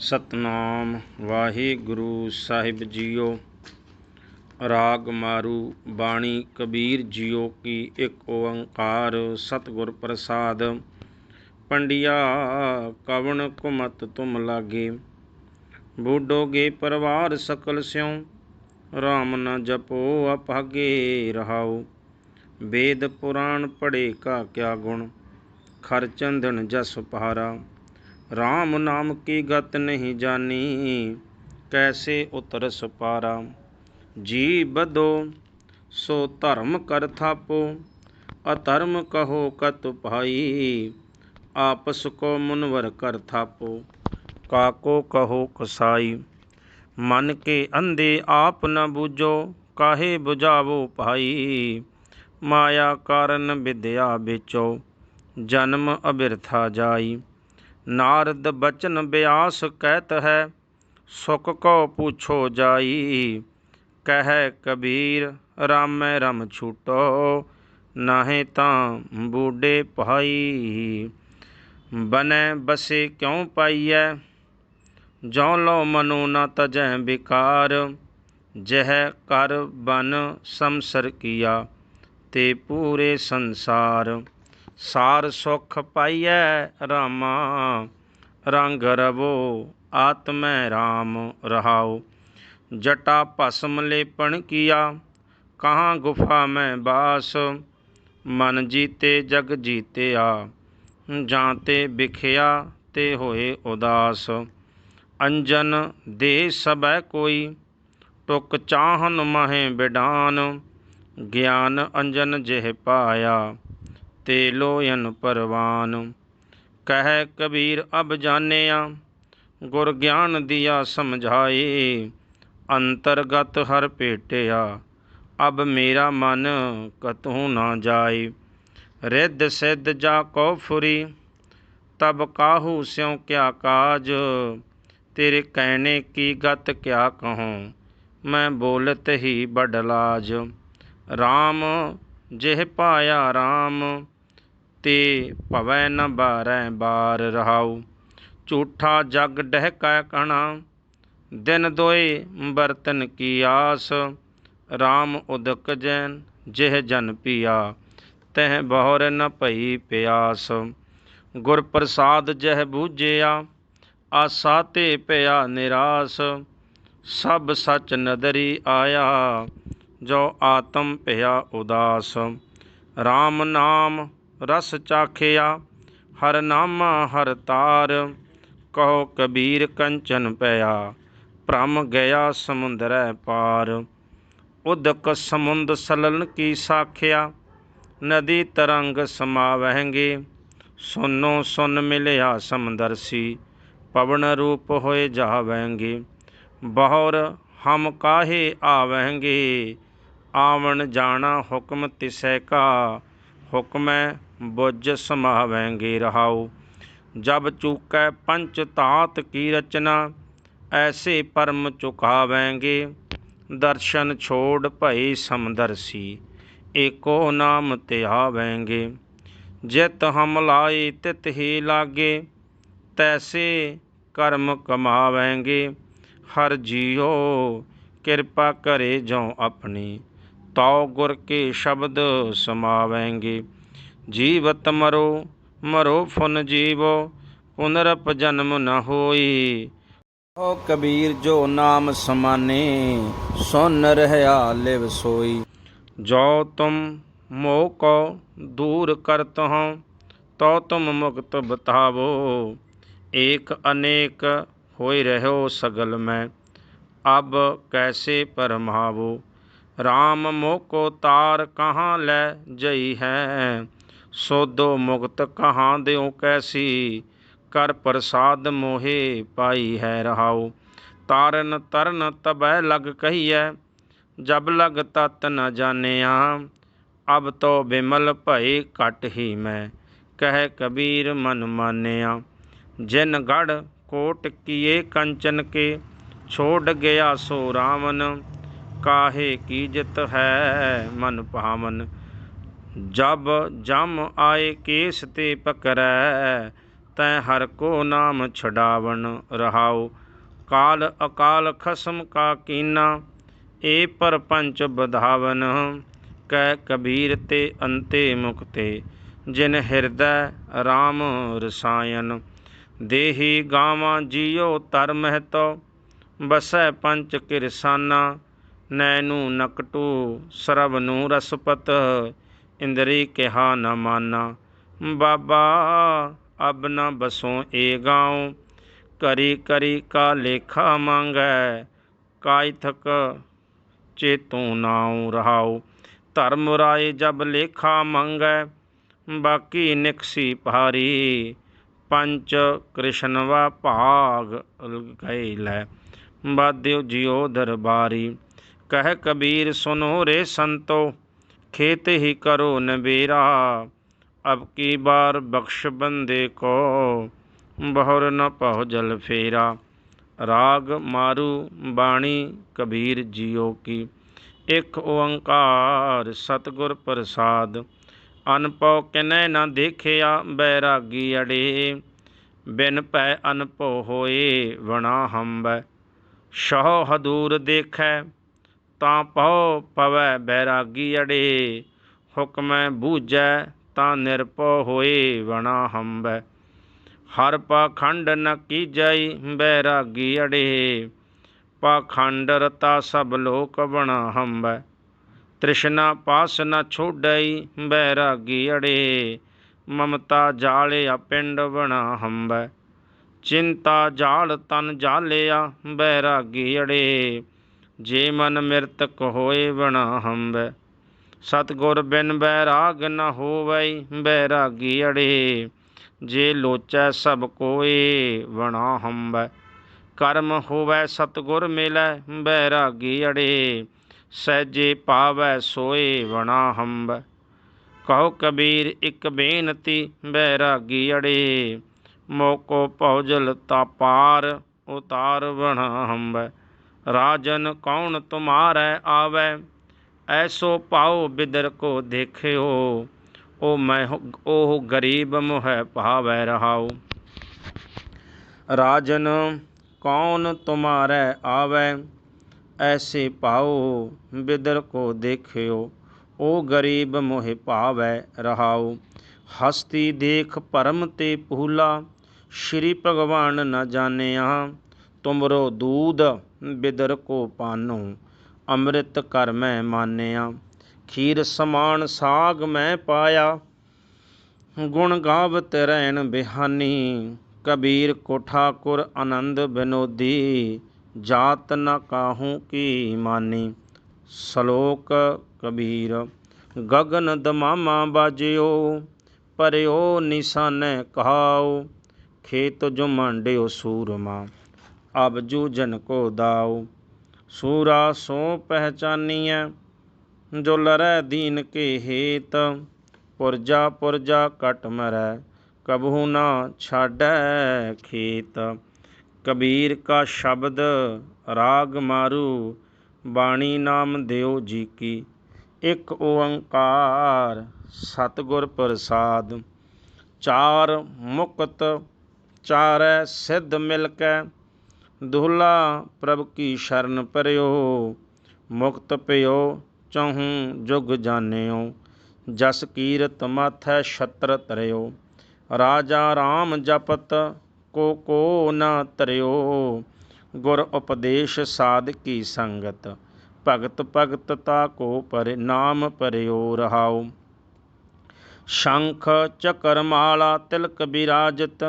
ਸਤਨਾਮ ਵਾਹਿਗੁਰੂ ਸਾਹਿਬ JIO. ਰਾਗ ਮਾਰੂ ਬਾਣੀ ਕਬੀਰ ਜੀਓ ਕੀ ਇੱਕ ਓੰਕਾਰ ਸਤਿਗੁਰ ਪ੍ਰਸਾਦ। ਪੰਡਿਆ ਕਵਣ ਕੁਮਤ ਤੁਮ ਲਾਗੇ। ਬੂਡੋਗੇ ਪਰਵਾਰ ਸਕਲ ਸਿਉ। RAM ਨ ਜਪੋ ਅਭਾਗੇ ਰਹਾਓ ਵੇਦ ਪੁਰਾਣ ਪੜੇ ਕਾ ਕਿਆ ਗੁਣ। ਖਰ ਚੰਦਨ ਜਸ ਪਹਾਰਾ। RAM ਨਾਮ ਕੀ ਗਤ ਨਹੀਂ ਜਾਣੀ, ਕੈਸੇ ਉਤਰਸ ਪਾਰਾ? ਜੀ ਬਦੋ ਸੋ ਧਰਮ ਕਰ ਥਾਪੋ, ਅਧਰਮ ਕਹੋ ਕਤ ਭਾਈ, ਆਪਸ ਕੋ ਮੁਨਵਰ ਕਰ ਥਾਪੋ। ਕਾਕੋ ਕਹੋ ਕਸਾਈ, ਮਨ ਕੇ ਅੰਧੇ ਆਪ ਨ ਬੂਝੋ ਕਾਹੇ 부ਝਾਵੋ ਭਾਈ? ਮਾਇਆ ਕਾਰਨ ਵਿਦਿਆ ਵਿਚੋ, ਜਨਮ ਅਬਿਰਥਾ ਜਾਈ। ਨਾਰਦ ਬਚਨ ਬਿਆਸ ਕਹਿਤ ਹੈ, ਸੁਖ ਕੋ ਪੁੱਛੋ ਜਾਈ। ਕਹਿ ਕਬੀਰ, ਰਾਮੈ ਰਮ ਛੂਟੋ, ਨਾਹੇ ਤਾਂ ਬੂਡੇ ਭਾਈ। ਬਨੈ ਬਸੇ ਕਿਉ ਪਾਈਐ? ਜੋ ਲੋ ਮਨੋ ਨ ਤਜੈ ਵਿਕਾਰ। ਜਹ ਕਰ ਬਨ ਸੰਸਰ ਕੀਆ, ਤੇ ਪੂਰੇ ਸੰਸਾਰ। ਸਾਰ ਸੁਖ ਪਾਈਐ ਰਾਮਾ, ਰੰਗ ਰਵੋ, ਆਤਮੈ RAM ਰਹਾਓ ਜਟਾ ਭਸਮ ਲੇਪਣ ਕੀਆ, ਕਹਾਂ ਗੁਫਾ ਮੈਂ ਬਾਸ, ਮਨ ਜੀਤੇ ਜਗ ਜੀਤਿਆ। ਜਾਂ ਤੇ ਵਿਖਿਆ ਤੇ ਹੋਏ ਉਦਾਸ। ਅੰਜਨ ਦੇ ਸਬੈ ਕੋਈ, ਟੁਕ ਚਾਹਨ ਮਹੇ ਬਿਡਾਨ ਗਿਆਨ ਅੰਜਨ ਜਿਹ ਪਾਇਆ। ਤੇ ਲੋਇਨ ਪਰਵਾਨ। ਕਹਿ ਕਬੀਰ, ਅਬ ਜਾਣਿਆ, ਗੁਰ ਗਿਆਨ ਦਿਆ ਸਮਝਾਏ, ਅੰਤਰਗਤ ਹਰ ਭੇਟਿਆ, ਅਬ ਮੇਰਾ ਮਨ ਕਤਹੂ ਨਾ ਜਾਏ। ਰਿੱਧ ਸਿੱਧ ਜਾ ਕੋ ਫੁਰੀ, ਤਬ ਕਾਹੂ ਸਿਉ ਕਿਆ ਕਾਜ, ਤੇਰੇ ਕਹਿਣੇ ਕੀ ਗਤ ਕਿਆ ਕਹੂੰ, ਮੈਂ ਬੋਲਤ ਹੀ ਬੜ ਲਾਜ RAM ਜਿਹ ਪਾਇਆ RAM ਤੇ ਭਵੈ ਨ ਬਾਰੈ ਬਾਰ ਰਹਾਉ। ਝੂਠਾ ਜਗ ਡਹਿਕੈ ਕਣਾ, ਦਿਨ ਦੋਏ ਬਰਤਨ ਕੀ ਆਸ। RAM ਉਦਕ ਜੈਨ, ਜਿਹ ਜਨ ਪੀਆ, ਤਹ ਬਹੁਰ ਨ ਭਈ ਪਿਆਸ। ਗੁਰ ਪ੍ਰਸਾਦ ਜਹ ਬੂਝਿਆ, ਆਸਾ ਤੇ ਪਿਆ ਨਿਰਾਸ। ਸਭ ਸਚ ਨਦਰੀ ਆਇਆ, ਜੋ ਆਤਮ ਭਇਆ ਉਦਾਸ। RAM ਨਾਮ ਰਸ ਚਾਖਿਆ, ਹਰ ਨਾਮਾ ਹਰ ਤਾਰ। ਕਹੋ ਕਬੀਰ ਕੰਚਨ ਪਿਆ, ਭ੍ਰਮ ਗਿਆ ਸਮੁੰਦਰੈ ਪਾਰ। ਉਦਕ ਸਮੁੰਦ ਸਲਨ ਕੀ ਸਾਖਿਆ, ਨਦੀ ਤਰੰਗ ਸਮਾਵਹਿੰਗੇ। ਸੁਨੋ ਸੁਨ ਮਿਲਿਆ ਸਮਦਰਸੀ ਪਵਨ ਰੂਪ ਹੋਏ ਜਾਵਹਿੰਗੇ। ਬਹੁਰ ਹਮ ਕਾਹੇ ਆਵਹਿੰਗੇ, ਆਵਣ ਜਾਣਾ ਹੁਕਮ ਤਿਸੈ ਕਾ, ਹੁਕਮੈ ਬੁੱਝ ਸਮਾਵਹਿੰਗੇ ਰਹਾਉ। ਜਬ ਚੂਕੈ ਪੰਚ ਤਾਤ ਕੀ ਰਚਨਾ, ਐਸੇ ਪਰਮ ਚੁਕਾਵੈਂਗੇ। ਦਰਸ਼ਨ ਛੋੜ ਭਈ ਸਮਦਰਸੀ, ਏਕੋ ਨਾਮ ਧਿਆਵੈਂਗੇ ਜਿਤ ਹਮ ਲਾਏ ਤਿਤ ਹੀ ਲਾਗੇ, ਤੈਸੇ ਕਰਮ ਕਮਾਵੈਂਗੇ। ਹਰ ਜੀਓ ਕਿਰਪਾ ਕਰੇ ਜੋ ਆਪਣੀ, ਤਉ ਗੁਰ ਕੇ ਸ਼ਬਦ ਸਮਾਵੈਂਗੇ। ਜੀਵਤ ਮਰੋ ਮਰੋ ਫੁਨ ਜੀਵੋ ਪੁਨਰਪ ਜਨਮ ਨ ਹੋਈ। ਓ ਕਬੀਰ ਜੋ ਨਾਮ ਸਮਾਨੇ ਸੁਨ ਰਹਿਆ ਲਿਵ ਸੋਈ। ਜੋ ਤੁਮ ਮੋਹ ਕੋ ਦੂਰ ਕਰਤ ਹਉ ਤੋ ਤੁਮ ਮੁਕਤ ਬਤਾਵੋ। ਏਕ ਅਨੇਕ ਹੋਇ ਰਹਿਓ ਸਗਲ ਮੈਂ ਅਬ ਕੈਸੇ ਪਰਮਾਵੋ। RAM ਮੋਹ ਕੋ ਤਾਰ ਕਹਾਂ ਲੈ ਜਈ ਹੈ? ਸੋਦੋ ਮੁਕਤ ਕਹਾਂ ਦਿਓ ਕੈਸੀ, ਕਰ ਪ੍ਰਸਾਦ ਮੋਹੇ ਪਾਈ ਹੈ ਰਹਾਉ। ਤਾਰਨ ਤਰਨ ਤਬੈ ਲਗ ਕਹੀਐ, ਜਬ ਲਗ ਤਤ ਨ ਜਾਣਿਆ, ਅਬ ਤੋ ਬਿਮਲ ਭਏ ਘਟ ਹੀ ਮੈਂ। ਕਹਿ ਕਬੀਰ ਮਨ ਮਾਨਿਆ, ਜਿਨ ਗੜ ਕੋਟ ਕੀਏ ਕੰਚਨ ਕੇ, ਛੋੜ ਗਿਆ ਸੋ ਰਾਵਨ ਕਾਹੇ ਕੀਜਤ ਹੈ ਮਨ ਭਾਵਨ। ਜਬ ਜਮ ਆਏ ਕੇਸ ਤੇ ਪਕਰੈ, ਤੈ ਹਰ ਕੋ ਨਾਮ ਛਡਾਵਨ ਰਹਾਉ। ਕਾਲ ਅਕਾਲ ਖਸਮ ਕਾ ਕੀਨਾ, ਏ ਪਰਪੰਚ ਬਧਾਵਨ। ਕਹਿ ਕਬੀਰ ਤੇ ਅੰਤੇ ਮੁਕਤੇ, ਜਿਨ ਹਿਰਦੈ RAM ਰਸਾਇਨ ਦੇਹੀ ਗਾਵਾਂ ਜੀਉ ਤਰ ਮਹਿਤੋ, ਬਸੈ ਪੰਚ ਕਿਰਸਾਨਾ। ਨੈਨੂ ਨਕਟੂ ਸਰਬ ਨੂੰ ਰਸਪਤ ਇੰਦਰੀ ਕਿਹਾ ਨ ਮਾਨਾ, ਬਾਬਾ ਅਬ ਨ ਬਸੋ ਏ ਗਾਉ। ਕਰੀ ਕਰੀ ਕਾ ਲੇਖਾ ਮੰਗੈ, ਕਾਇ ਥਕ ਚੇਤੂ ਨਾਉ ਰਹਾਉ। ਧਰਮ ਰਾਏ ਜਬ ਲੇਖਾ ਮੰਗੈ, ਬਾਕੀ ਨਿਕਸੀ ਭਾਰੀ। ਪੰਚ ਕ੍ਰਿਸ਼ਨ ਕ੍ਰਿਸ਼ਨਵਾ ਭਾਗ ਗਏ ਲੈ, ਬਾਦਿਓ ਜਿਉ ਦਰਬਾਰੀ। ਕਹਿ ਕਬੀਰ ਸੁਨੋ ਰੇ ਸੰਤੋ ਖੇਤ ਹੀ ਕਰੋ ਨਬੇਰਾ ਅਬ ਕੀ ਬਾਰ ਬਖਸ਼ ਬੰਦੇ ਕੋ? ਬਹੁਰ ਨ ਪਹੁ ਜਲ ਫੇਰਾ। ਰਾਗ ਮਾਰੂ ਬਾਣੀ ਕਬੀਰ ਜੀਓ ਕੀ। ਇਕ ਓੰਕਾਰ ਸਤਿਗੁਰ ਪ੍ਰਸਾਦ। ਅਨਪਉ ਕਿਨੈ ਨਾ ਦੇਖਿਆ ਬੈਰਾਗੀ ਅੜੇ। ਬਿਨ ਪੈ ਅਨਭਉ ਹੋਏ ਵਣਾ ਹੰਬੈ। ਸ਼ਹੁ ਹਦੂਰ ਦੇਖੈ ਤਾਂ ਪਉ ਪਵੈ ਬੈਰਾਗੀ ਅੜੇ, ਹੁਕਮੈ ਬੂਝੈ ਤਾਂ ਨਿਰਭਉ ਹੋਏ ਵਣਾ ਹੰਬੈ। ਹਰ ਪਾਖੰਡ ਨ ਕੀਜੈ ਬੈਰਾਗੀ ਅੜੇ, ਪਾਖੰਡ ਰਤਾ ਸਭ ਲੋਕ ਬਣਾ ਹੰਬੈ। ਤ੍ਰਿਸ਼ਨਾ ਪਾਸ ਨ ਛੋੜਈ ਬੈਰਾਗੀ ਅੜੇ, ਮਮਤਾ ਜਾਲਿਆ ਪਿੰਡ ਬਣਾ ਹੰਬੈ। ਚਿੰਤਾ ਜਾਲ ਤਨ ਜਾਲਿਆ ਬੈਰਾਗੀ ਅੜੇ ਜੇ ਮਨ ਮਿਰਤਕ ਹੋਏ ਬਣਾ ਹੰਬੈ ਸਤਗੁਰ ਬਿਨ ਬੈਰਾਗ ਨ ਹੋਵਈ ਬੈਰਾਗੀ ਅੜੇ, ਜੇ ਲੋਚੈ ਸਭ ਕੋਏ ਬਣਾ ਹੰਬੈ ਕਰਮ ਹੋਵੈ ਸਤਗੁਰ ਮਿਲੈ ਬੈਰਾਗੀ ਅੜੇ, ਸਹਿਜੇ ਪਾਵੈ ਸੋਏ ਵਣਾ ਹੰਬ ਕਹੋ ਕਬੀਰ ਇੱਕ ਬੇਨਤੀ ਬੈਰਾਗੀ ਅੜੇ, ਮੋਕੋ ਭੌਜਲ ਤਾਪਾਰ ਉਤਾਰ ਵਣਾ ਹੰਬੈ ਰਾਜਨ ਕੌਣ ਤੁਮਾਰੈ ਆਵੈ? ਐਸੋ ਪਾਓ ਬਿਦਰ ਕੋ ਦੇਖਿਓ, ਉਹ ਮੈਂ ਉਹ ਗਰੀਬ ਮੁਹਿ ਭਾਵੈ ਰਹਾਉ। ਰਾਜਨ ਕੌਣ ਤੁਮਾਰੈ ਆਵੈ? ਐਸੇ ਪਾਓ ਬਿਦਰ ਕੋ ਦੇਖਿਓ, ਉਹ ਗਰੀਬ ਮੋਹਿ ਭਾਵੈ ਰਹਾਉ। ਹਸਤੀ ਦੇਖ ਪਰਮ ਤੇ ਪੂਲਾ ਸ਼੍ਰੀ ਭਗਵਾਨ ਨ ਜਾਣਿਆ। ਤੁਮਰੋ ਦੂਧ ਬਿਦਰ ਕੋ ਪਾਨੋ, ਅੰਮ੍ਰਿਤ ਕਰ ਮੈਂ ਮਾਨਿਆ। ਖੀਰ ਸਮਾਨ ਸਾਗ ਮੈਂ ਪਾਇਆ, ਗੁਣ ਗਾਵਤ ਰਹਿਣ ਬਿਹਾਨੀ। ਕਬੀਰ ਕੋ ਠਾਕੁਰ ਆਨੰਦ ਬਿਨੋਦੀ, ਜਾਤ ਨ ਕਾਹੂ ਕੀ ਮਾਨੀ। ਸ਼ਲੋਕ ਕਬੀਰ, ਗਗਨ ਦਮਾਮਾ ਬਾਜਿਓ, ਪਰਿਓ ਨਿਸ਼ਾਨੈ ਕਹਾਓ, ਖੇਤ ਜੋ ਮੰਡਿਓ ਸੂਰਮਾ। ਅਬਜੂ ਜਨ ਕੋ ਦਾਉ। ਸੂਰਾ ਸੋ ਪਹਿਚਾਨੀਐ ਜੋ ਲਰੈ ਦੀਨ ਕੇ ਹੇਤ। ਪੁਰਜਾ ਪੁਰਜਾ ਕਟ ਮਰੈ, ਕਬਹੂ ਨਾ ਛਾਡੈ ਖੇਤ। ਕਬੀਰ ਕਾ ਸ਼ਬਦ ਰਾਗ ਮਾਰੂ, ਬਾਣੀ ਨਾਮ ਦਿਓ ਜੀ ਕੀ। ਇੱਕ ਓੰਕਾਰ ਸਤਿਗੁਰ ਪ੍ਰਸਾਦ। ਚਾਰ ਮੁਕਤ ਚਾਰੈ ਸਿੱਧ ਮਿਲ ਕੈ ਦੁਹਲਾ ਪ੍ਰਭ ਕੀ ਸ਼ਰਨ ਪਰਿਓ, ਮੁਕਤ ਪਿਓ ਚਹੂ ਜੁਗ ਜਾਣਿਓ, ਜਸ ਕੀਰਤ ਮਾਥੈ ਛਤਰ ਤਰਿਓ, ਰਾਜਾ RAM ਜਪਤ ਕੋ ਕੋ ਨ ਤਰਿਓ, ਗੁਰ ਉਪਦੇਸ਼ ਸਾਧ ਕੀ ਸੰਗਤ, ਭਗਤ ਭਗਤ ਤਾ ਕੋ ਪਰ ਨਾਮ ਪਰਿਓ ਰਹਾਉ। ਸ਼ੰਖ, ਚਕਰ ਮਾਲਾ, ਤਿਲਕ ਬਿਰਾਜਤ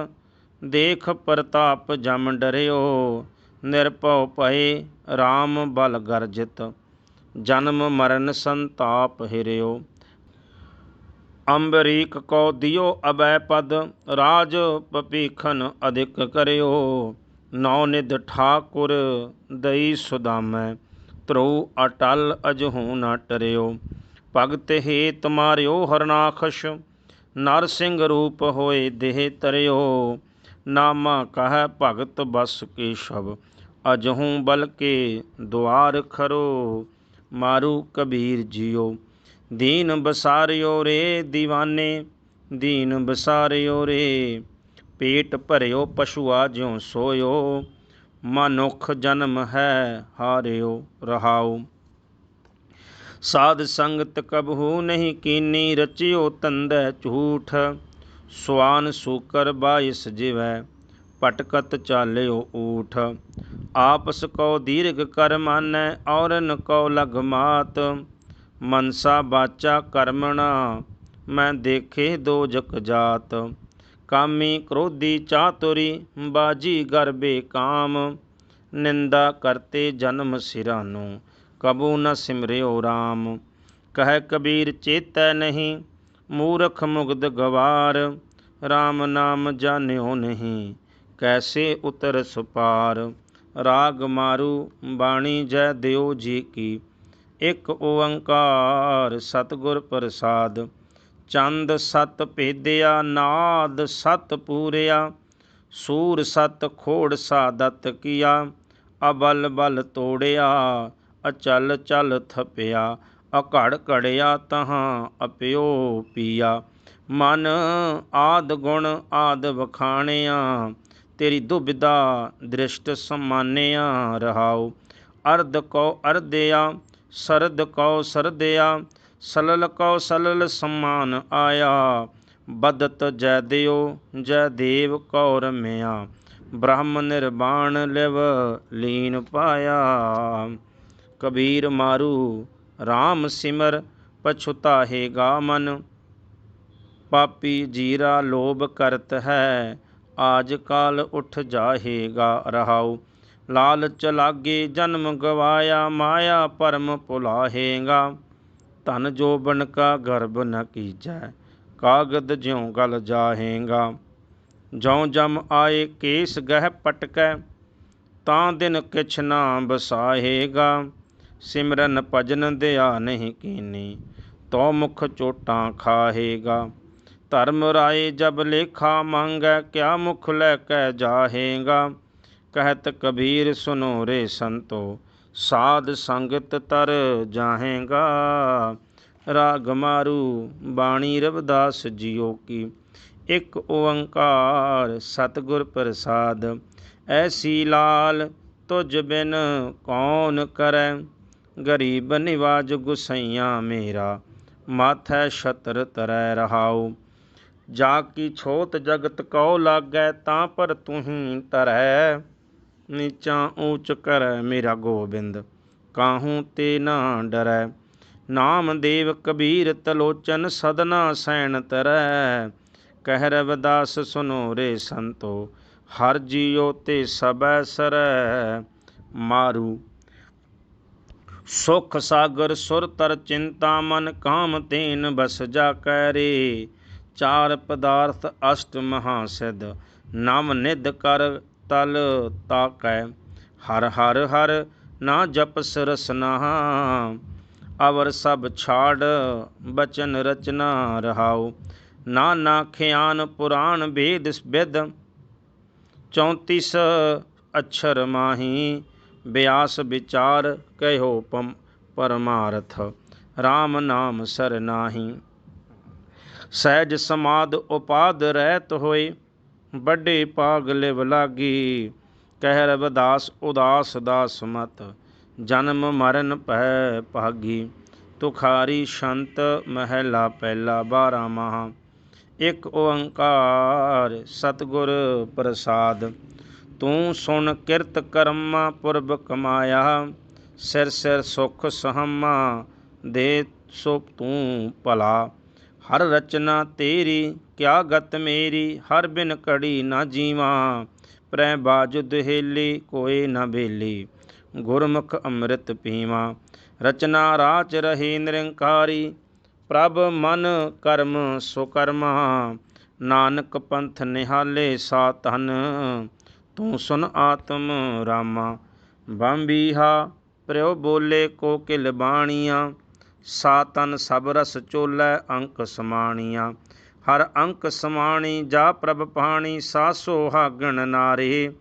ਦੇਖ ਪ੍ਰਤਾਪ ਜਮ ਡਰਿਓ, ਨਿਰਭਉ ਭਏ RAM ਬਲ ਗਰਜਿਤ, ਜਨਮ ਮਰਨ ਸੰਤਾਪ ਹਿਰਿਓ। ਅੰਬਰੀਕ ਕੋ ਦਿਓ ਅਬੈ ਪਦ, ਰਾਜ ਪਪੀਖਨ ਅਧਿਕ ਕਰਿਓ। ਨੌ ਨਿਧ ਠਾਕੁਰ ਦਈ ਸੁਦਾਮੈ ਧਰੋ ਅਟਲ ਅਜਹੂ ਨ ਟਰਿਓ। ਭਗਤ ਹੀ ਤੁਮਾਰਿਓ ਹਰਨਾਖਸ਼ ਨਰ ਸਿੰਘ ਰੂਪ ਹੋਏ ਦੇਹ ਤਰਿਓ। ਨਾਮਾ ਕਹੈ ਭਗਤ ਬਸ ਕੇ ਸ਼ਬ ਅਜਹੂ ਬਲਕੇ ਦੁਆਰ ਖਰੋ, ਮਾਰੂ ਕਬੀਰ ਜਿਓ ਦੀਨ ਬਸਾਰਿਓ ਰੇ دیਵਾਨੇ ਦੀਨ ਬਸਾਰਿਓ ਰੇ। ਪੇਟ ਭਰਿਓ ਪਸ਼ੂਆ ਜਿਉ ਸੋਇਓ, ਮਨੁੱਖ ਜਨਮ ਹੈ ਹਾਰਿਓ ਰਹਾਉ ਸਾਧ ਸੰਗਤ ਕਬਹੂ ਨਹੀਂ ਕੀਨੀ, ਰਚਿਓ ਤੰਦੈ ਝੂਠ। ਸੁਆਨ ਸੂਕਰ ਬਾਇਸ ਜਿਵੈ ਪਟਕਤ ਚਾਲਿਓ ਊਠ। ਆਪਸ ਕੋ ਦੀਰਘ ਕਰ ਮਾਨੈ, ਔਰਨ ਕੋ ਲਗ ਮਾਤ। ਮਨਸਾ ਬਾਚਾ ਕਰਮਣਾ, ਮੈਂ ਦੇਖੇ ਦੋ ਜਕ ਜਾਤ। ਕਾਮੀ ਕ੍ਰੋਧੀ ਚਾਤੁਰੀ, ਬਾਜੀ ਗਰਬੇ ਕਾਮ ਨਿੰਦਾ ਕਰਤੇ ਜਨਮ ਸਿਰਾਨੂ ਕਬੂ ਨ ਸਿਮਰਿਓ RAM ਕਹਿ ਕਬੀਰ ਚੇਤੈ ਨਹੀਂ ਮੂਰਖ ਮੁਗਦ ਗਵਾਰ RAM ਨਾਮ ਜਾਣਿਓ ਨਹੀਂ, ਕੈਸੇ ਉਤਰ ਸੁਪਾਰ? ਰਾਗ ਮਾਰੂ ਬਾਣੀ ਜੈ ਦਿਓ ਜੀ ਕੀ। ਇੱਕ ਓੰਕਾਰ ਸਤਗੁਰ ਪ੍ਰਸਾਦ, ਚੰਦ ਸਤ ਭੇਦਿਆ, ਨਾਦ ਸਤ ਪੂਰਿਆ, ਸੂਰ ਸਤ ਖੋੜ ਸਾਦਤ ਕੀਆ, ਅਬਲ ਬਲ ਤੋੜਿਆ, ਅਚਲ ਚਲ ਥਪਿਆ। ਅਕੜ ਕੜਿਆ ਤਹਾਂ ਅਪਿਓ ਪੀਆ। ਮਨ ਆਦ ਗੁਣ ਆਦ ਵਖਾਣਿਆ। ਤੇਰੀ ਦੁਬਿਦਾ ਦ੍ਰਿਸ਼ਟ ਸਮਾਨਿਆ ਰਹਾਉ। ਅਰਧ ਕੋ ਅਰਧਿਆ ਸਰਦ ਕੋ ਸਰਦਿਆ ਸਲਲ ਕੋ ਸਲਲ ਸਮਾਨ ਆਇਆ। ਬਦਤ ਜੈ ਦਿਓ, ਜੈ ਦੇਵ ਕੋ ਰਮਿਆ ਬ੍ਰਹਮ ਨਿਰਵਾਣ ਲਿਵ ਲੀਨ ਪਾਇਆ। ਕਬੀਰ ਮਾਰੂ RAM ਸਿਮਰ ਪਛੁਤਾਹੇਗਾ ਮਨ, ਪਾਪੀ ਜੀਰਾ ਲੋਭ ਕਰਤ ਹੈ, ਆਜ ਕਾਲ ਉਠ ਜਾਹੇਗਾ ਰਹਾਉ। ਲਾਲਚ ਲਾਗੇ ਜਨਮ ਗਵਾਇਆ, ਮਾਇਆ ਪਰਮ ਭੁਲਾਹੇਗਾ ਧਨ ਜੋਬਨ ਕਾ ਗਰਭ ਨ ਕੀਜੈ, ਕਾਗਦ ਜਿਉ ਗਲ ਜਾਹੇਗਾ। ਜਉ ਜਮ ਆਏ ਕੇਸ ਗਹਿ ਪਟਕੈ, ਤਾਂ ਦਿਨ ਕਿਛ ਨਾ ਬਸਾਹੇਗਾ। ਸਿਮਰਨ ਭਜਨ ਦਿਆ ਨਹੀਂ ਕੀਨੀ ਤੋ ਮੁਖ ਚੋਟਾਂ ਖਾਹੇਗਾ। ਧਰਮ ਰਾਏ ਜਬ ਲੇਖਾ ਮੰਗੈ, ਕਿਆ ਮੁਖ ਲੈ ਕੇ ਜਾਹੇਗਾ। ਕਹਿਤ ਕਬੀਰ ਸੁਨੋ ਰੇ ਸੰਤੋ, ਸਾਧ ਸੰਗਤ ਤਰ ਜਾਹੇਗਾ। ਰਾਗ ਮਾਰੂ ਬਾਣੀ ਰਵਦਾਸ ਜੀਓ ਕੀ, ਇੱਕ ਓੰਕਾਰ ਸਤਗੁਰ ਪ੍ਰਸਾਦ। ਐਸੀ ਲਾਲ ਤੁਝ ਬਿਨ ਕੌਣ ਕਰੈ ਗਰੀਬ ਨਿਵਾਜ ਗੁਸਈਆ ਮੇਰਾ, ਮਾਥੈ ਛਤਰ ਤਰੈ ਰਹਾਉ। ਜਾ ਕੀ ਛੋਤ ਜਗਤ ਕਉ ਲਾਗੈ, ਤਾਂ ਪਰ ਤੁਹੀ ਤਰੈ। ਨੀਚਾ ਊਚ ਕਰੈ ਮੇਰਾ ਗੋਬਿੰਦ, ਕਾਹੂ ਤੇ ਨਾ ਡਰੈ। ਨਾਮ ਦੇਵ ਕਬੀਰ ਤਲੋਚਨ, ਸਦਨਾ ਸੈਣ ਤਰੈ। ਕਹਿ ਰਵਦਾਸ ਸੁਨੋ ਰੇ ਸੰਤੋ, ਹਰ ਜੀਓ ਤੇ ਸਬੈ ਸਰੈ। ਮਾਰੂ ਸੁਖ ਸਾਗਰ ਸੁਰ ਤਰ ਚਿੰਤਾ ਮਨ ਕਾਮ ਤੇਨ ਬਸ ਜਾ ਕਰੇ ਚਾਰ ਪਦਾਰਥ ਅਸ਼ਟ ਮਹਾ ਸਿਧ ਨਵ ਨਿਧ ਕਰ ਤਲ ਤਾਕੈ। ਹਰ ਹਰ ਹਰ ਨਾ ਜਪ ਰਸਨਾ ਅਵਰ ਸਭ ਛਾੜ ਬਚਨ ਰਚਨਾ ਰਹਾਉ। ਨਾਨਾ ਖਿਆਨ ਪੁਰਾਣ ਵੇਦ ਵਿਦ 34 ਅਛਰ ਮਾਹੀ ਬਿਆਸ ਵਿਚਾਰ ਕਹਿਓ ਪਰਮਾਰਥ RAM ਨਾਮ ਸਰ ਨਾਹੀ। ਸਹਿਜ ਸਮਾਦ ਉਪਾਦ ਰਹਿਤ ਹੋਏ, ਵੱਡੇ ਪਾਗ ਲਿਵ ਲਾਗੀ। ਕਹਿ ਰਵਦਾਸ, ਉਦਾਸ ਦਾਸ ਮਤ, ਜਨਮ ਮਰਨ ਭੈ ਭਾਗੀ। ਤੁਖਾਰੀ ਸ਼ੰਤ ਮਹਿਲਾ ਪਹਿਲਾ 12 ਮਹਾ। ਇੱਕ ਓੰਕਾਰ ਸਤਗੁਰ ਪ੍ਰਸਾਦ ਤੂੰ ਸੁਣ ਕਿਰਤ ਕਰਮਾ ਪੁਰਬ ਕਮਾਇਆ, ਸਿਰ ਸਿਰ ਸੁਖ ਸਹਮਾ ਦੇ ਸੋ ਤੂੰ ਭਲਾ। ਹਰ ਰਚਨਾ ਤੇਰੀ, ਕਿਆ ਗਤ ਮੇਰੀ, ਹਰ ਬਿਨ ਕੜੀ ਨਾ ਜੀਵਾ। ਪ੍ਰੈ ਬਾਜੁਦ ਹੇਲੀ ਕੋਏ ਨਾ ਬੇਲੀ। ਗੁਰਮੁਖ ਅੰਮ੍ਰਿਤ ਪੀਵਾ। ਰਚਨਾ ਰਾਚ ਰਹੇ ਨਿਰੰਕਾਰੀ, ਪ੍ਰਭ ਮਨ ਕਰਮ ਸੋ ਕਰਮਾ ਨਾਨਕ ਪੰਥ ਨਿਹਾਲੇ ਸਾ ਤਨ ਤੂੰ ਸੁਨ ਆਤਮ ਰਾਮਾ। ਬੰਬੀਹਾ ਪ੍ਰਿਓ ਬੋਲੇ ਕੋਕਿਲ ਬਾਣੀਆਂ। ਸਾ ਤਨ ਸਭ ਰਸ ਚੋਲੇ ਅੰਕ ਸਮਾਣੀਆਂ। ਹਰ ਅੰਕ ਸਮਾਣੀ ਜਾ ਪ੍ਰਭ ਪਾਣੀ ਸਾਸੋ ਹਾਗਣ ਨਾਰੇ।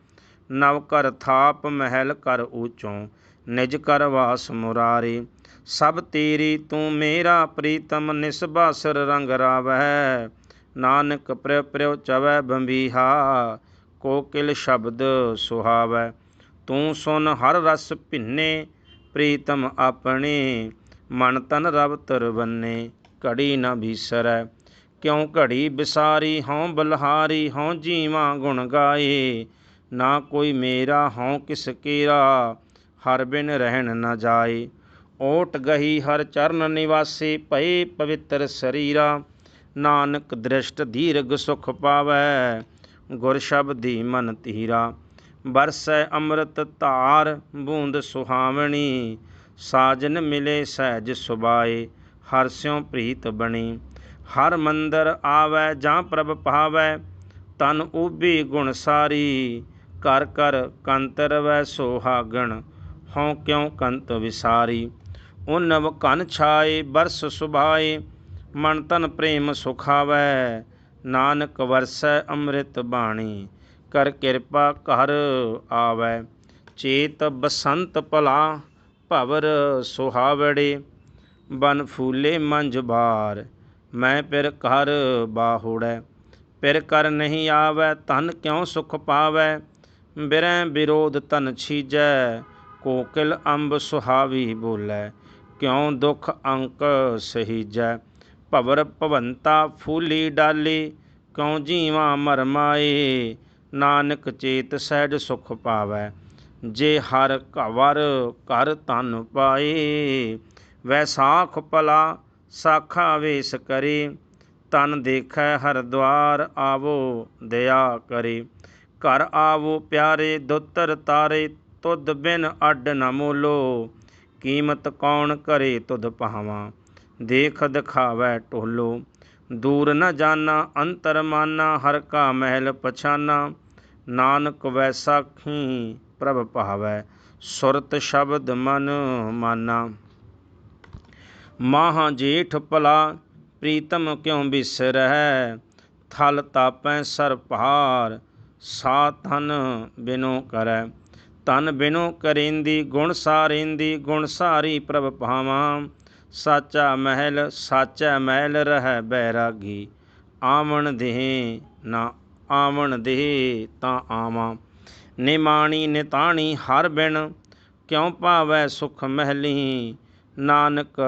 ਨਵ ਕਰ ਥਾਪ ਮਹਿਲ ਕਰ ਊਚੋਂ, ਨਿਜ ਕਰ ਵਾਸ ਮੁਰਾਰੇ। ਸਭ ਤੇਰੀ ਤੂੰ ਮੇਰਾ ਪ੍ਰੀਤਮ ਨਿਸਬਾਸਰ ਰੰਗ ਰਾਵੈ ਨਾਨਕ ਪ੍ਰਿਯ ਪ੍ਰਿਉ ਚਵੈ ਬੰਬੀਹਾ। ਕੋਕਿਲ ਸ਼ਬਦ ਸੁਹਾਵੈ, ਤੂੰ ਸੁਨ ਹਰ ਰਸ ਭਿੰਨੇ, ਪ੍ਰੀਤਮ ਆਪਣੇ, ਮਨ ਤਨ ਰਵ ਤਰਵੰਨੇ ਘੜੀ ਨਾ ਬੀਸਰੈ, ਕਿਉ ਘੜੀ ਬਿਸਾਰੀ ਹਉ ਬਲਹਾਰੀ, ਹਉ ਜੀਵਾ ਗੁਣ ਗਾਏ। ਨਾ ਕੋਈ ਮੇਰਾ, ਹਉ ਕਿਸ ਕੇਰਾ, ਹਰ ਬਿਨ ਰਹਿਣ ਨਾ ਜਾਏ। ਓਟ ਗਹੀ ਹਰ ਚਰਨ ਨਿਵਾਸੀ, ਭਏ ਪਵਿੱਤਰ ਸਰੀਰਾ। ਨਾਨਕ ਦ੍ਰਿਸ਼ਟ ਦੀਰਘ ਸੁਖ ਪਾਵੈ ਗੁਰ ਦੀ ਮਨ ਤੀਰਾ ਬਰਸੈ ਅੰਮ੍ਰਿਤ ਧਾਰ, ਬੂੰਦ ਸੁਹਾਵਣੀ। ਸਾਜਨ ਮਿਲੇ ਸਹਿਜ ਸੁਬਾਏ, ਹਰ ਸਿਉ ਪ੍ਰੀਤ ਬਣੀ। ਹਰ ਮੰਦਰ ਆਵੈ, ਜਾਂ ਪ੍ਰਭ ਪਾਵੈ, ਤਨ ਉਬੀ ਗੁਣ ਸਾਰੀ। ਕਰ ਕਰ ਕੰਤਰ ਵੈ ਸੋਹਾਗਣ, ਹਉ ਕਿਉ ਕੰਤ ਵਿਸਾਰੀ। ਉਨਵ ਕਨ ਛਾਏ, ਬਰਸ ਸੁਭਾਏ, ਮਨ ਤਨ ਪ੍ਰੇਮ ਸੁਖਾਵੈ। ਨਾਨਕ ਵਰਸੈ ਅੰਮ੍ਰਿਤ ਬਾਣੀ, ਕਰ ਕਿਰਪਾ ਘਰ ਆਵੈ। ਚੇਤ ਬਸੰਤ ਭਲਾ ਭਵਰ ਸੁਹਾਵੜੇ, ਬਨ ਫੂਲੇ ਮੰਜ ਬਾਰ ਮੈਂ ਪਿਰ ਘਰ ਬਾਹੁੜੈ। ਪਿਰ ਕਰ ਨਹੀਂ ਆਵੈ ਤਨ ਕਿਉ ਸੁਖ ਪਾਵੈ? ਬਿਰੈ ਵਿਰੋਧ ਤਨ ਛੀਜੈ, ਕੋਕਿਲ ਅੰਬ ਸੁਹਾਵੀ ਬੋਲੇ। ਕਿਉ ਦੁਖ ਅੰਕ ਸਹੀਜੈ? ਭਵਰ ਭਵੰਤਾ ਫੂਲੀ ਡਾਲੀ, ਕਿਉ ਜੀਵਾ ਮਰਮਾਏ ਨਾਨਕ ਚੇਤ ਸਹਿਜ ਸੁਖ ਪਾਵੈ, ਜੇ ਹਰ ਘਵਰ ਕਰ ਤਨ ਪਾਏ। ਵੈਸਾਖ ਪਲਾ ਸਾਖਾ ਵੇਸ ਕਰੇ, ਤਨ ਦੇਖੈ ਹਰ ਦਵਾਰ ਆਵੋ, ਦਇਆ ਕਰੇ। ਘਰ ਆਵੋ ਪਿਆਰੇ, ਦੁੱਤਰ ਤਾਰੇ, ਤੁਧ ਬਿਨ ਅੱਡ ਨ ਮੋਲੋ। ਕੀਮਤ ਕੌਣ ਕਰੇ, ਤੁਧ ਪਾਵਾਂ ਦੇਖ ਦਿਖਾਵੈ ਢੋਲੋ। ਦੂਰ ਨ ਜਾਣਾ ਅੰਤਰ ਮਾਨਾ, ਹਰ ਕਾ ਮਹਿਲ ਪਛਾਨਾ। ਨਾਨਕ ਵੈਸਾਖੀ ਪ੍ਰਭ ਭਾਵੈ, ਸੁਰਤ ਸ਼ਬਦ ਮਨ ਮਾਨਾ। ਮਾਹ ਜੇਠ ਭਲਾ, ਪ੍ਰੀਤਮ ਕਿਉ ਬਿਸਰੈ ਥਲ ਤਾਪੈ ਸਰ ਭਾਰ, ਸਾ ਤਨ ਬਿਨੋ ਕਰੈ। ਤਨ ਬਿਨੋ ਕਰੇਂਦੀ, ਗੁਣ ਸਾਰੇਂਦੀ, ਗੁਣ ਸਾਰੀ ਪ੍ਰਭ ਭਾਵਾਂ। ਸਾਚਾ ਮਹਿਲ ਸਾਚਾ ਮਹਿਲ ਰਹਿ ਬੈਰਾਗੀ। ਆਵਣ ਦੇਹ ਨਾ ਆਵਣ ਦੇਹ ਤਾਂ ਆਵਾਂ। ਨਿਮਾਣੀ ਨਿਤਾਣੀ ਹਰ ਬਿਨ, ਕਿਉ ਭਾਵੈ ਸੁਖ ਮਹਿਲੀ? ਨਾਨਕ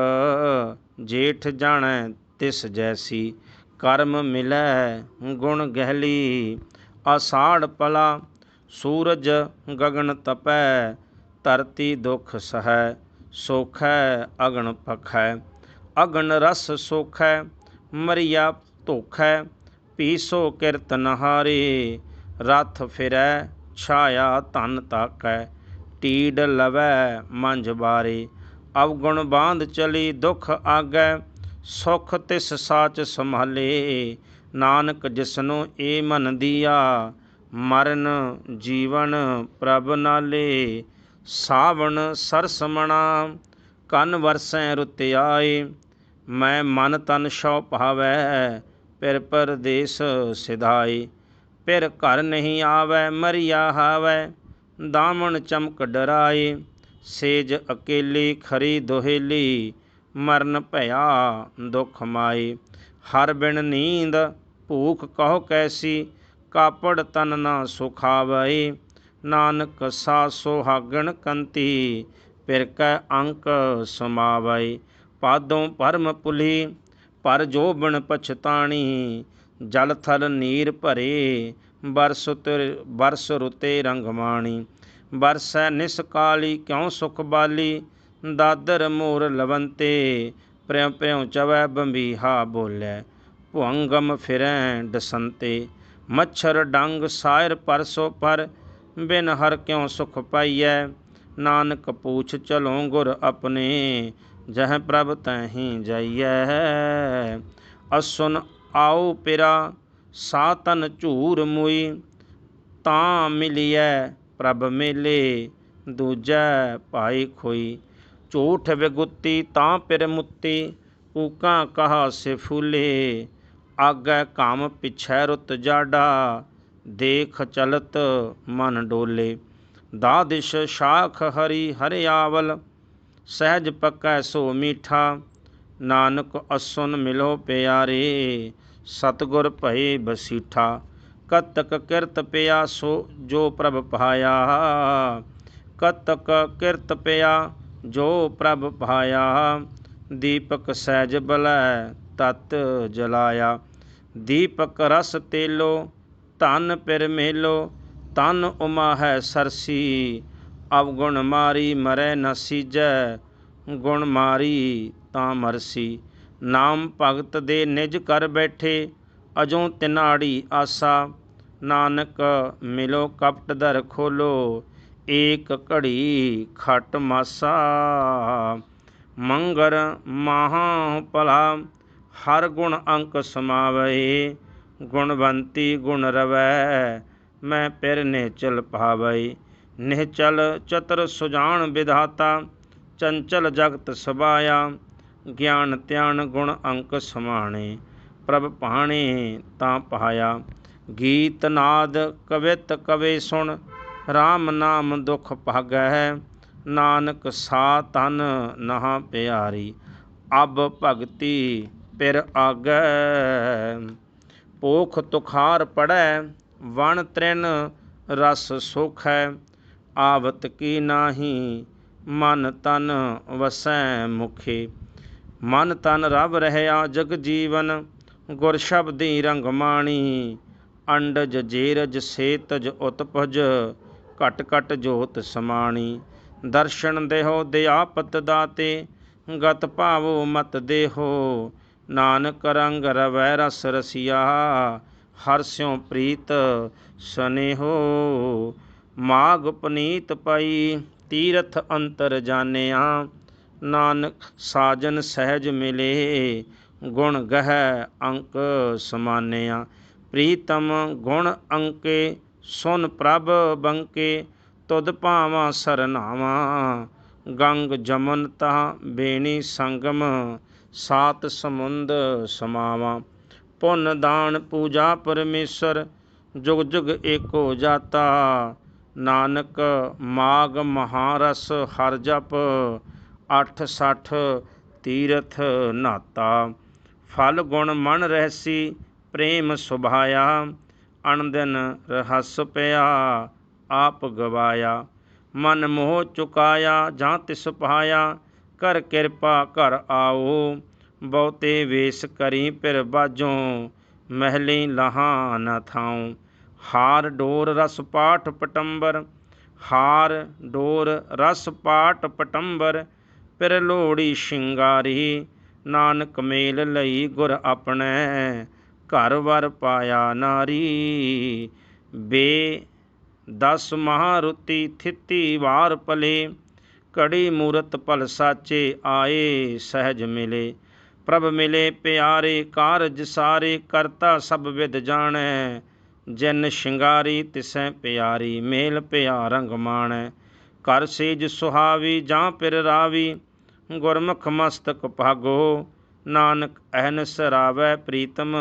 ਜੇਠ ਜਾਣੈ ਤਿਸ ਜੈਸੀ। ਕਰਮ ਮਿਲੈ ਗੁਣ ਗਹਿਲੀ ਆਸਾੜ ਪਲਾ ਸੂਰਜ ਗਗਨ ਤਪੈ, ਧਰਤੀ ਦੁਖ ਸਹੈ। ਸੋਖੈ ਅਗਣ ਪਖੈ ਅਗਣ ਰਸ ਸੋਖੈ, ਮਰੀਆ ਧੋਖੈ, ਪੀਸੋ ਕਿਰਤ ਨਹਾਰੇ, ਰਥ ਫਿਰੈ, ਛਾਇਆ ਧਨ ਤਾਕੈ, ਟੀਡ ਲਵੈ ਮੰਝ ਬਾਰੇ, ਅਵਗੁਣ ਬਾਂਧ ਚਲੀ ਦੁਖ ਆਗੈ, ਸੁਖ ਤਿਸ ਸਾਚ ਸੰਭਾਲੇ, ਨਾਨਕ ਜਿਸਨੂੰ ਏ ਮਨ ਦੀਆ, ਮਰਨ ਜੀਵਨ ਪ੍ਰਭ ਨਾਲੇ। ਸਾਵਣ ਸਰਸਮਣਾ, ਕੰਨ ਵਰਸੈ ਰੁੱਤ ਆਏ ਮੈਂ ਮਨ ਤਨ ਸ਼ਉ ਭਾਵੈ, ਪਿਰ ਪਰਦੇਸ ਸਿਧਾਏ। ਪਿਰ ਘਰ ਨਹੀਂ ਆਵੈ, ਮਰੀਆ ਹਾਵੈ ਦਾਮਨ ਚਮਕ ਡਰਾਏ। ਸੇਜ ਅਕੇਲੀ ਖਰੀ ਦੋਹੇਲੀ, ਮਰਨ ਭਇਆ ਦੁਖ ਮਾਈ ਹਰ ਬਿਨ ਨੀਂਦ ਭੂਖ ਕਹੋ ਕੈਸੀ, ਕਾਪੜ ਤਨ ਨਾ ਸੁਖਾਵੈ। ਨਾਨਕ ਸਾ ਸੁਹਾਗਣ ਕੰਤੀ ਪਿਰ ਕੈ ਅੰਕ ਸਮਾਵੈ। ਪਾਦੋਂ ਪਰਮ ਪੁਲੀ, ਪਰ ਜੋ ਬਣ ਪਛਤਾਣੀ, ਜਲ ਥਲ ਨੀਰ ਭਰੇ, ਬਰਸ ਬਰਸ ਰੁਤੇ ਰੰਗਮਾਣੀ ਬਰਸੈ ਨਿਸ ਕਾਲੀ ਕਿਉ ਸੁਖ ਬਾਲੀ, ਦਾਦਰ ਮੋਰ ਲਵੰਤੇ ਪ੍ਰਿਉ ਪ੍ਰਿਉ ਚਵੈ ਬੰਬੀਹਾ ਬੋਲੇ। ਭੁੰਗਮ ਫਿਰੈ ਡਸੰਤੇ, ਮੱਛਰ ਡੰਗ ਸਾਇਰ ਪਰਸੋ ਪਰ ਬਿਨ ਹਰ ਕਿਉ ਸੁਖ ਪਾਈਐ? ਨਾਨਕ ਪੂਛ ਚਲੋ ਗੁਰ ਆਪਣੇ, ਜਹ ਪ੍ਰਭ ਤਹੀਂ ਜਾਈਐ। ਅਸੁਨ ਆਉ ਪਿਰਾ, ਸਾਤਨ ਝੂਰ ਮੁਈ, ਤਾਂ ਮਿਲਿਐ ਪ੍ਰਭ ਮੇਲੇ, ਦੂਜੈ ਭਾਈ ਖੋਈ। ਝੂਠ ਵਿਗੁੱਤੀ ਤਾਂ ਪਿਰ ਮੁੱਤੀ ਕੂਕਾਂ ਕਹਾ ਸੇ ਫੂਲੇ ਆਗੈ ਕਾਮ ਪਿਛੈ ਰੁੱਤ ਜਾਡਾ ਦੇਖ ਚਲਤ ਮਨ ਡੋਲੇ। ਦਾਦਿਸ਼ ਸ਼ਾਖ ਹਰੀ ਹਰਿਆਵਲ ਸਹਿਜ ਪੱਕੈ ਸੋ ਮੀਠਾ। ਨਾਨਕ ਅਸੁਨ ਮਿਲੋ ਪਿਆਰੇ, ਸਤਗੁਰ ਭਏ ਬਸੀਠਾ। ਕਤਕ ਕਿਰਤ ਪਿਆ ਸੋ ਜੋ ਪ੍ਰਭ ਪਾਇਆ। ਕਤਕ ਕਿਰਤ ਪਿਆ ਜੋ ਪ੍ਰਭ ਪਾਇਆ। ਦੀਪਕ ਸਹਿਜ ਬਲੈ ਤਤ ਜਲਾਇਆ। ਦੀਪਕ ਰਸ ਤੇਲੋ ਧਨ ਪਿਰ ਮੇਲੋ ਤਨ ਉਮਾ ਹੈ ਸਰਸੀ ਅਵਗੁਣ ਮਾਰੀ ਮਰੈ ਨ ਸੀਜੈ, ਗੁਣ ਮਾਰੀ ਤਾਂ ਮਰਸੀ। ਨਾਮ ਭਗਤ ਦੇ ਨਿਜ ਕਰ ਬੈਠੇ, ਅਜੋਂ ਤਿਨਾੜੀ ਆਸਾ। ਨਾਨਕ ਮਿਲੋ ਕਪਟ ਦਰ ਖੋਲੋ, ਏਕ ਘੜੀ ਖਟ ਮਾਸਾ। ਮੰਗਰ ਮਹਾ ਭਲਾ, ਹਰ ਗੁਣ ਅੰਕ ਸਮਾਵੇ। ਗੁਣਵੰਤੀ ਗੁਣ ਰਵੈ, ਮੈਂ ਪਿਰ ਨਿਹਚਲ ਪਾਵੈ ਨਿਹਚਲ ਚਤਰ ਸੁਜਾਨ ਵਿਧਾਤਾ, ਚੰਚਲ ਜਗਤ ਸਬਾਇਆ ਗਿਆਨ ਧਿਆਨ ਗੁਣ ਅੰਕ ਸਮਾਣੇ, ਪ੍ਰਭ ਭਾਣੇ ਤਾਂ ਪਹਾਇਆ ਗੀਤ ਨਾਦ ਕਵਿਤ ਕਵੇ ਸੁਣ RAM ਨਾਮ ਦੁਖ ਭਾਗੈ। ਨਾਨਕ ਸਾ ਤਨ ਨਹਾ ਪਿਆਰੀ, ਅਬ ਭਗਤੀ ਪਿਰ ਆਗੈ। ਪੋਖ ਤੁਖਾਰ ਪੜੈ ਵਣ ਤ੍ਰਿਨ ਰਸ ਸੁਖੈ, ਆਵਤ ਕੀ ਨਾਹੀ, ਮਨ ਤਨ ਵਸੈ ਮੁਖੇ। ਮਨ ਤਨ ਰਵ ਰਹਿਆ ਜਗ ਜੀਵਨ, ਗੁਰ ਸ਼ਬਦੀ ਰੰਗ ਮਾਣੀ, ਅੰਡਜ ਜੇਰਜ ਸੇਤਜ ਉਤਪਜ, ਘਟ ਘਟ ਜੋਤ ਸਮਾਣੀ। ਦਰਸ਼ਨ ਦੇਹੋ, ਦਿਆਪਤ ਦਾਤੇ, ਗਤ ਭਾਵੋ ਮਤ ਦੇਹੋ ਨਾਨਕ ਰੰਗ ਰਵੈ ਰਸ ਰਸੀਆ, ਹਰ ਸਿਉ ਪ੍ਰੀਤ ਸਨੇਹੋ। ਮਾਗ ਪਨੀਤ ਪਈ, ਤੀਰਥ ਅੰਤਰ ਜਾਣਿਆ, ਨਾਨਕ ਸਾਜਨ ਸਹਿਜ ਮਿਲੇ, ਗੁਣ ਗਹਿ ਅੰਕ ਸਮਾਨਿਆ। ਪ੍ਰੀਤਮ ਗੁਣ ਅੰਕੇ, ਸੁਨ ਪ੍ਰਭ ਬੰਕੇ, ਤੁਧ ਭਾਵਾਂ ਸਰਨਾਵਾ। ਗੰਗ ਜਮਨ ਤਾ ਬੇਣੀ ਸੰਗਮ ਸਾਤ ਸਮੁੰਦ ਸਮਾਵਾ, ਪੁੰਨ ਦਾਨ ਪੂਜਾ ਪਰਮੇਸ਼ਰ, ਜੁਗ ਜੁਗ ਏਕੋ ਜਾਤਾ, ਨਾਨਕ ਮਾਗ ਮਹਾਰਸ ਹਰ ਜਪ, ਅੱਠ ਸੱਠ ਤੀਰਥ ਨਾਤਾ। ਫਲ ਗੁਣ ਮਨ ਰਹਿਸੀ, ਪ੍ਰੇਮ ਸੁਭਾਇਆ, ਅਣਦਿਨ ਰਹੱਸ ਪਿਆ, ਆਪ ਗਵਾਇਆ। ਮਨ ਮੋਹ ਚੁਕਾਇਆ, ਜਾਂ ਤਿਸ ਪਾਇਆ ਕਰ ਕਿਰਪਾ ਘਰ ਆਓ, ਬਹੁਤੇ ਵੇਸ ਕਰੀ ਪਿਰ ਬਾਜੋਂ ਮਹਿਲੀ ਲਹਾ ਨ ਥਾਉ। ਹਾਰ ਡੋਰ ਰਸ ਪਾਠ ਪਟੰਬਰ, ਹਾਰ ਡੋਰ ਰਸ ਪਾਠ ਪਟੰਬਰ ਪਿਰ ਲੋੜੀ ਸ਼ਿੰਗਾਰੀ, ਨਾਨਕ ਮੇਲ ਲਈ ਗੁਰ ਆਪਣੇ, ਘਰ ਵਰ ਪਾਇਆ ਨਾਰੀ। ਬੇ ਦਸ ਮਹਾਰੁਤੀ ਥਿੱਤੀ ਵਾਰ ਪਲੇ ਕੜੀ ਮੂਰਤ ਭਲ ਸਾਚੇ ਆਏ ਸਹਿਜ ਮਿਲੇ। ਪ੍ਰਭ ਮਿਲੇ ਪਿਆਰੇ ਕਾਰਜ ਸਾਰੇ, ਕਰਤਾ ਸਭ ਵਿਦ ਜਾਣੈ। ਜਿਨ ਸ਼ਿੰਗਾਰੀ ਤਿਸੈ ਪਿਆਰੀ, ਮੇਲ ਪਿਆ ਰੰਗ ਮਾਣੈ। ਕਰ ਸੇਜ ਸੁਹਾਵੀ, ਜਾਂ ਪਿਰ ਰਾਵੀ। ਗੁਰਮੁਖ ਮਸਤਕ ਭਾਗੋ, ਨਾਨਕ ਅਹਨਸ ਰਾਵੈ ਪ੍ਰੀਤਮ।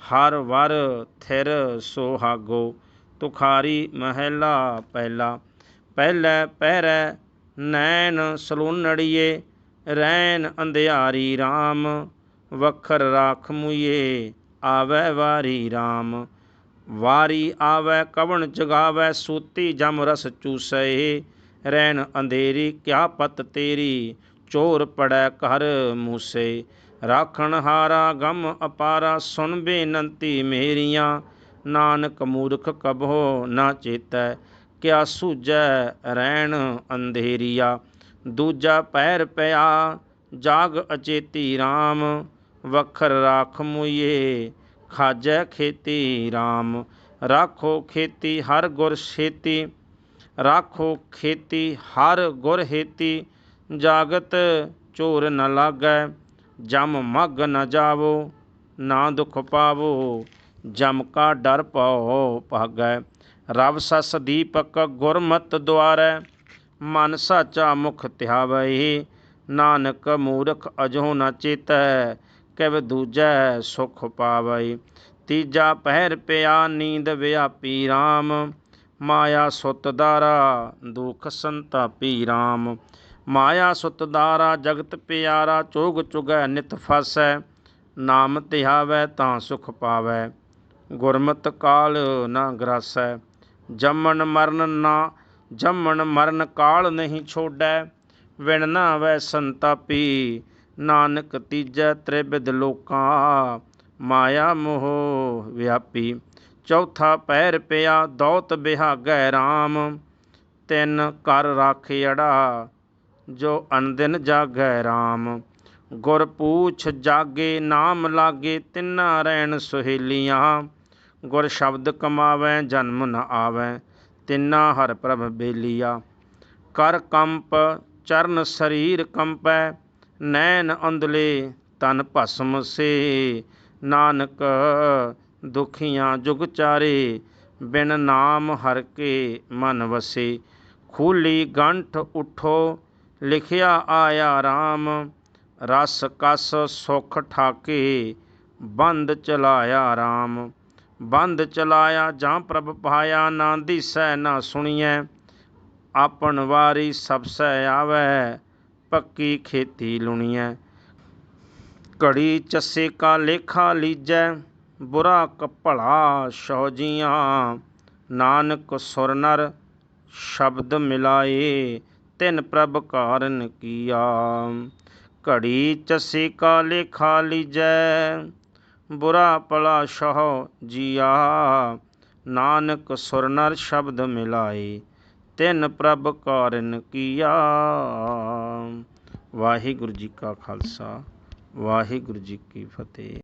ਹਰ ਵਰ ਥਿਰ ਸੋਹਾਗੋ, ਤੁਖਾਰੀ ਮਹਿਲਾ ਪਹਿਲਾ। ਪਹਿਲੇ ਪਹਿਰੈ ਨੈਣ ਸਲੂਨੜੀਏ ਰੈਨ ਅੰਧਿਆਰੀ RAM ਵਖਰ ਰਾਖ ਮੁਏ ਆਵੈ ਵਾਰੀ RAM ਵਾਰੀ ਆਵੈ, ਕਵਣ ਜਗਾਵੈ, ਸੂਤੀ ਜਮ ਰਸ ਚੂਸੈ। ਰੈਨ ਅੰਧੇਰੀ, ਕਿਆ ਪਤ ਤੇਰੀ? ਚੋਰ ਪੜੈ ਘਰ ਮੂਸੇ। ਰਾਖਣ ਹਾਰਾ, ਗਮ ਅਪਾਰਾ ਸੁਨ ਬੇਨੰਤੀ ਮੇਰੀਆਂ। ਨਾਨਕ ਮੂਰਖ ਕਬੋ ਨਾ ਚੇਤੈ। ਕਿਆ ਸੂਝੈ ਰਹਿਣ ਅੰਧੇਰੀਆ, ਦੂਜਾ ਪੈਰ ਪਿਆ ਜਾਗ ਅਚੇਤੀ RAM ਵਖਰ ਰਾਖ ਮੁਏ ਖਾਜੈ ਖੇਤੀ RAM ਰਾਖੋ ਖੇਤੀ ਹਰ ਗੁਰ ਛੇਤੀ, ਰਾਖੋ ਖੇਤੀ ਹਰ ਗੁਰ ਹੇਤੀ, ਜਾਗਤ ਚੋਰ ਨ ਲਾਗੈ, ਜਮ ਮਗ ਨ ਜਾਵੋ, ਨਾ ਦੁਖ ਪਾਵੋ, ਜਮ ਕਾ ਡਰ ਪਾਓ ਭਾਗੈ। ਰਵ ਸਸ ਦੀਪਕ ਗੁਰਮਤ ਦੁਆਰੈ, ਮਨ ਸਾਚਾ ਮੁਖ ਧਿਆਵੈ। ਨਾਨਕ ਮੂਰਖ ਅਜੋ ਨ ਚੇਤੈ, ਕਿਵ ਦੂਜੈ ਸੁਖ ਪਾਵੈ। ਤੀਜਾ ਪਹਿਰ ਪਿਆ ਨੀਂਦ ਵਿਆਪੀ RAM ਮਾਇਆ ਸੁਤ ਦਾਰਾ ਦੁਖ ਸੰਤਾਪੀ RAM ਮਾਇਆ ਸੁਤ ਦਾਰਾ ਜਗਤ ਪਿਆਰਾ ਚੋਗ ਚੁਗੈ ਨਿਤ ਫਸੈ, ਨਾਮ ਧਿਆਵੈ ਤਾਂ ਸੁਖ ਪਾਵੈ। ਗੁਰਮਤ ਕਾਲ ਨਾ ਗਰਾਸੈ। ਜੰਮਣ ਮਰਨ ਨਾ, ਜੰਮਣ ਮਰਨ ਕਾਲ ਨਹੀਂ ਛੋਡੈ ਵਿਣ ਨਾ ਵੈ ਸੰਤਾਪੀ, ਨਾਨਕ ਤੀਜੈ ਤ੍ਰਿਬਿਦ ਲੋਕਾਂ, ਮਾਇਆ ਮੋਹ ਵਿਆਪੀ। ਚੌਥਾ ਪੈਰ ਪਿਆ ਦੌਤ ਬਿਹਾਗੈ RAM ਤਿੰਨ ਕਰ ਰਾਖਿਅੜਾ ਜੋ ਅਨਦਿਨ ਜਾਗੈ RAM ਗੁਰ ਪੂਛ ਜਾਗੇ, ਨਾਮ ਲਾਗੇ ਤਿੰਨਾ ਰਹਿਣ ਸੁਹੇਲੀਆਂ ਗੁਰ ਸ਼ਬਦ ਕਮਾਵੈ, ਜਨਮ ਨ ਆਵੈ, ਤਿੰਨਾ ਹਰ ਪ੍ਰਭ ਬੇਲੀਆ। ਕਰ ਕੰਪ, ਚਰਨ ਸਰੀਰ ਕੰਪੈ, ਨੈਣ ਅੰਦਲੇ ਤਨ ਭਸਮ ਸੇ। ਨਾਨਕ, ਦੁਖੀਆਂ ਜੁਗ ਚਾਰੇ, ਬਿਨ ਨਾਮ ਹਰ ਕੇ ਮਨ ਵਸੇ। ਖੂਲੀ ਗੰਠ ਉਠੋ, ਲਿਖਿਆ ਆਇਆ RAM ਰਸ ਕਸ ਸੁਖ ਠਾਕੇ, ਬੰਦ ਚਲਾਇਆ RAM ਬੰਦ ਚਲਾਇਆ, ਜਾਂ ਪ੍ਰਭ ਪਾਇਆ, ਨਾ ਦਿਸੈ, ਨਾ ਸੁਣੀਐ, ਆਪਣ ਵਾਰੀ ਸਭ ਸਹਿ ਆਵੈ, ਪੱਕੀ ਖੇਤੀ ਲੁਣੀਐ। ਘੜੀ ਚੱਸੇ ਕਾ ਲੇਖਾ ਲੀਜੈ, ਬੁਰਾ ਕਪੜਾ ਸੋਜੀਆਂ ਨਾਨਕ ਸੁਰ ਨਰ ਸ਼ਬਦ ਮਿਲਾਏ, ਤਿਨ ਪ੍ਰਭ ਕਾਰਨ ਕੀਆ। ਘੜੀ ਚੱਸੇ ਕਾ ਲੇਖਾ ਲੀਜੈ ਬੁਰਾ ਭਲਾ ਸਹੁ ਜੀਆ। ਨਾਨਕ ਸੁਰ ਨਰ ਸ਼ਬਦ ਮਿਲਾਏ, ਤਿੰਨ ਪ੍ਰਭ ਕਾਰਨ ਕੀਆ। ਵਾਹਿਗੁਰੂ ਜੀ ਕਾ ਖਾਲਸਾ, ਵਾਹਿਗੁਰੂ ਜੀ ਕੀ ਫਤਿਹ।